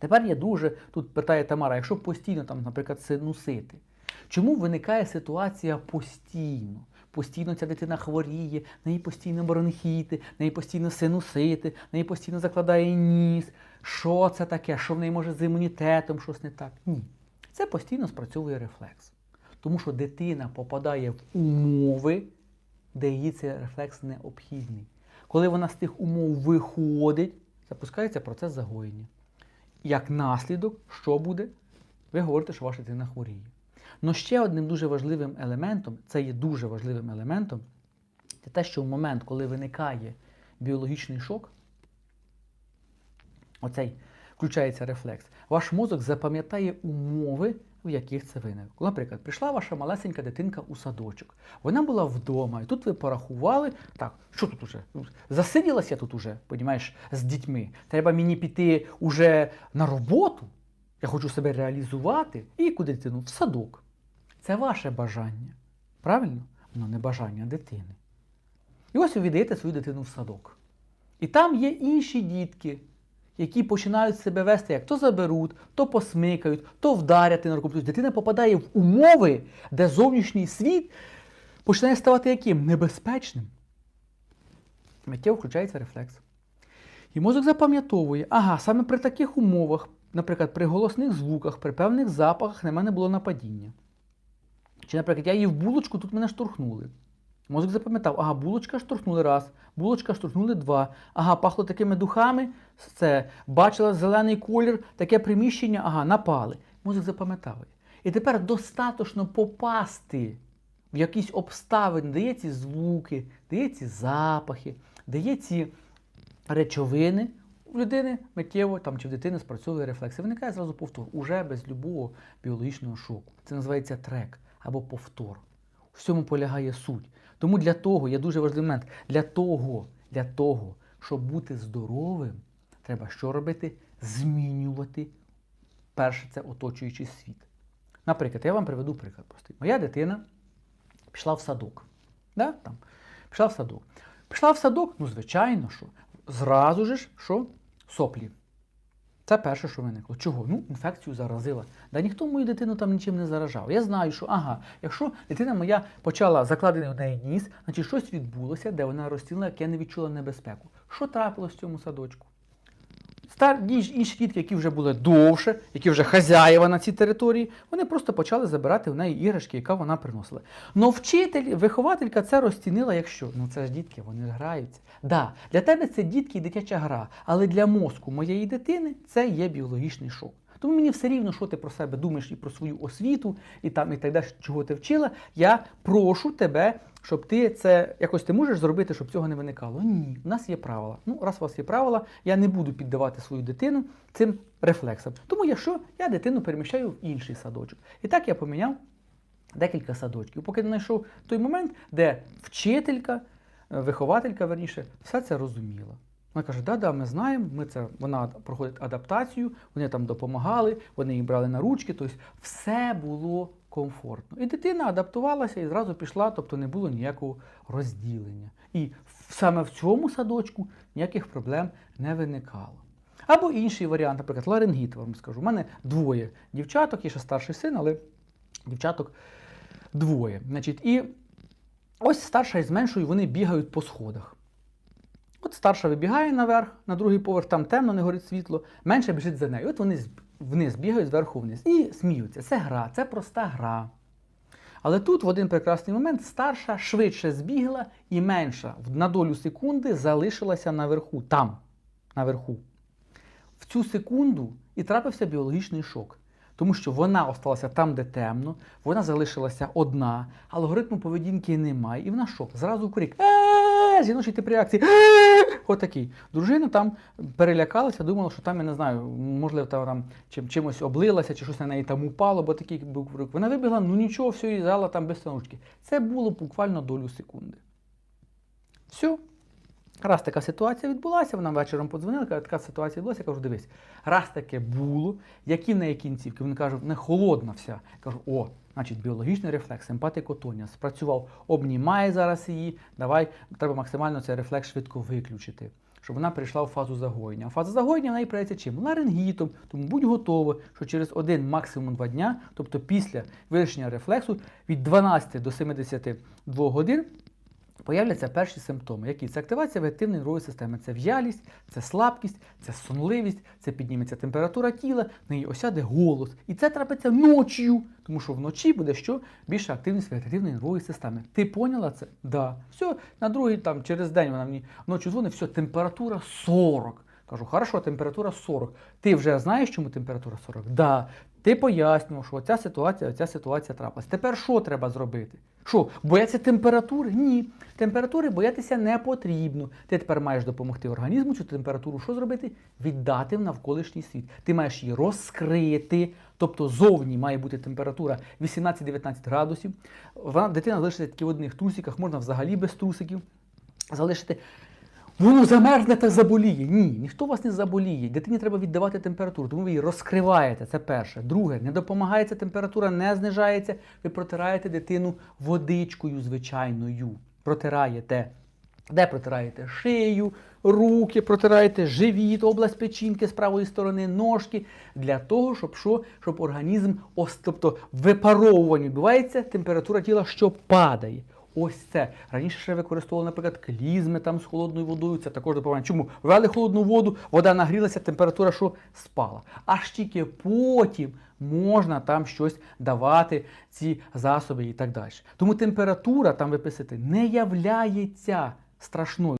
Тепер я дуже тут питає Тамара, якщо постійно там, наприклад, синусити, чому виникає ситуація постійно? Постійно ця дитина хворіє, неї постійно бронхіти, неї постійно синусити, неї постійно закладає ніс. Що це таке? Що в неї може з імунітетом, щось не так? Ні. Це постійно спрацьовує рефлекс. Тому що дитина попадає в умови, де її цей рефлекс необхідний. Коли вона з тих умов виходить, запускається процес загоєння. Як наслідок, що буде? Ви говорите, що ваша дитина хворіє. Но ще одним дуже важливим елементом, це є дуже важливим елементом, це те, що в момент, коли виникає біологічний шок, оцей включається рефлекс, ваш мозок запам'ятає умови, в яких це виникло. Наприклад, прийшла ваша малесенька дитинка у садочок. Вона була вдома, і тут ви порахували, так, що тут уже? Засиділася тут уже, понімаєш, з дітьми. Треба мені піти уже на роботу. Я хочу себе реалізувати. І куди дитину? В садок. Це ваше бажання. Правильно? Воно не бажання дитини. І ось ви віддаєте свою дитину в садок. І там є інші дітки, які починають себе вести, як то заберуть, то посмикають, то вдарять на рукопись. Дитина попадає в умови, де зовнішній світ починає ставати яким? Небезпечним. Миттєво включається рефлекс. І мозок запам'ятовує, ага, саме при таких умовах, наприклад, при голосних звуках, при певних запахах на мене було нападіння. Чи, наприклад, я їв булочку, тут мене штурхнули. Мозок запам'ятав, ага, булочка штурхнули раз, булочка штурхнули два. Ага, пахло такими духами, це бачила зелений колір, таке приміщення, ага, напали. Мозок запам'ятав. І тепер достатньо попасти в якісь обставини, де є ці звуки, де є ці запахи, де є ці речовини. У людини миттєво там чи в дитини спрацьовує рефлекс. І виникає зразу повтор, уже без любого біологічного шоку. Це називається трек або повтор. В цьому полягає суть. Тому для того є дуже важливий момент. Для того, для того, щоб бути здоровим, треба що робити? Змінювати перше це оточуючий світ. Наприклад, я вам приведу приклад простий. Моя дитина пішла в садок. Да? Там, пішла в садок. Пішла в садок, ну, звичайно, що зразу ж що? Соплі. Це перше, що виникло. Чого? Ну, інфекцію заразила. Да ніхто мою дитину там нічим не заражав. Я знаю, що ага, якщо дитина моя почала закладений в неї ніс, значить щось відбулося, де вона розцінила, як я не відчула небезпеку. Що трапилось в цьому садочку? Стар, інші дітки, які вже були довше, які вже хазяїва на цій території, вони просто почали забирати в неї іграшки, яка вона приносила. Но вчитель, вихователька це розцінила, якщо ну це ж дітки, вони граються. Да, для тебе це дітки і дитяча гра, але для мозку моєї дитини це є біологічний шок. Тому мені все рівно, що ти про себе думаєш і про свою освіту, і там і так далі, чого ти вчила. Я прошу тебе, щоб ти це якось ти можеш зробити, щоб цього не виникало. Ні, у нас є правила. Ну, раз у вас є правила, я не буду піддавати свою дитину цим рефлексам. Тому я що? Я дитину переміщаю в інший садочок. І так я поміняв декілька садочків, поки не знайшов той момент, де вчителька, е, вихователька, верніше, все це розуміла. Вона каже, да, да, ми знаємо, ми це, вона проходить адаптацію, вони там допомагали, вони її брали на ручки, тобто все було комфортно. І дитина адаптувалася і зразу пішла, тобто не було ніякого розділення. І саме в цьому садочку ніяких проблем не виникало. Або інший варіант, наприклад, ларингіт, вам скажу. У мене двоє дівчаток, є ще старший син, але дівчаток двоє. Значить, і ось старша і з меншою вони бігають по сходах. От старша вибігає наверх, на другий поверх, там темно, не горить світло, менша біжить за нею. От вони вниз бігають зверху вниз і сміються. Це гра, це проста гра. Але тут в один прекрасний момент старша швидше збігла і менша на долю секунди залишилася наверху, там, наверху. В цю секунду і трапився біологічний шок. Тому що вона осталася там, де темно, вона залишилася одна, алгоритму поведінки немає, і вона шок. Зразу крик. «Е-е-е!» Жіночий тип реакції. Отакий. Дружина там перелякалася, думала, що там, я не знаю, можливо, там чим, чимось облилася, чи щось на неї там упало, бо такий був рук. Вона вибігла, ну нічого, все, і зала там без станочки. Це було буквально долю секунди. Все. Раз така ситуація відбулася, вона вечором подзвонила, каже, така ситуація відбулася, я кажу, дивись, раз таке було, які в неї кінцівки? Він каже, не холодна вся. Я кажу, о, значить, біологічний рефлекс, симпатикотонія, спрацював, обнімає зараз її, давай, треба максимально цей рефлекс швидко виключити. щоб вона перейшла в фазу загоєння. А фаза загоєння в неї проявиться чим? Ларингітом. Тому будь готова, що через один, максимум два дня, тобто після вирішення рефлексу від 12 до 72 годин. Появляться перші симптоми, які це активація вегетативної нервової системи. Це в'ялість, це слабкість, це сонливість, це підніметься температура тіла, в неї осяде голос. І це трапиться ночі, тому що вночі буде що? Більша активність вегетативної нервової системи. Ти поняла це? Да. Все, на другий там через день вона мені ночі дзвонить, все, температура 40. Кажу, хорошо, температура 40. Ти вже знаєш, чому температура 40? Да. Ти пояснював, що ця ситуація, ця ситуація трапилась. Тепер що треба зробити? Що, бояться температури? Ні. Температури боятися не потрібно. Ти тепер маєш допомогти організму цю температуру що зробити? Віддати в навколишній світ. Ти маєш її розкрити. Тобто зовні має бути температура 18-19 градусів. Вона, дитина залишиться тільки в одних трусиках, можна взагалі без трусиків залишити. Воно замерзне та заболіє. Ні, ніхто вас не заболіє. Дитині треба віддавати температуру, тому ви її розкриваєте. Це перше. Друге, не допомагається температура, не знижається. Ви протираєте дитину водичкою звичайною. Протираєте. Де протираєте шию, руки, протираєте живіт, область печінки з правої сторони, ножки. Для того, щоб що? Щоб організм, тобто випаровування відбувається, температура тіла що падає. Ось це. Раніше ще використовували, наприклад, клізми там з холодною водою. Це також допомагає. Чому? Ввели холодну воду, вода нагрілася, температура що спала. Аж тільки потім можна там щось давати, ці засоби і так далі. Тому температура там виписати не являється страшною.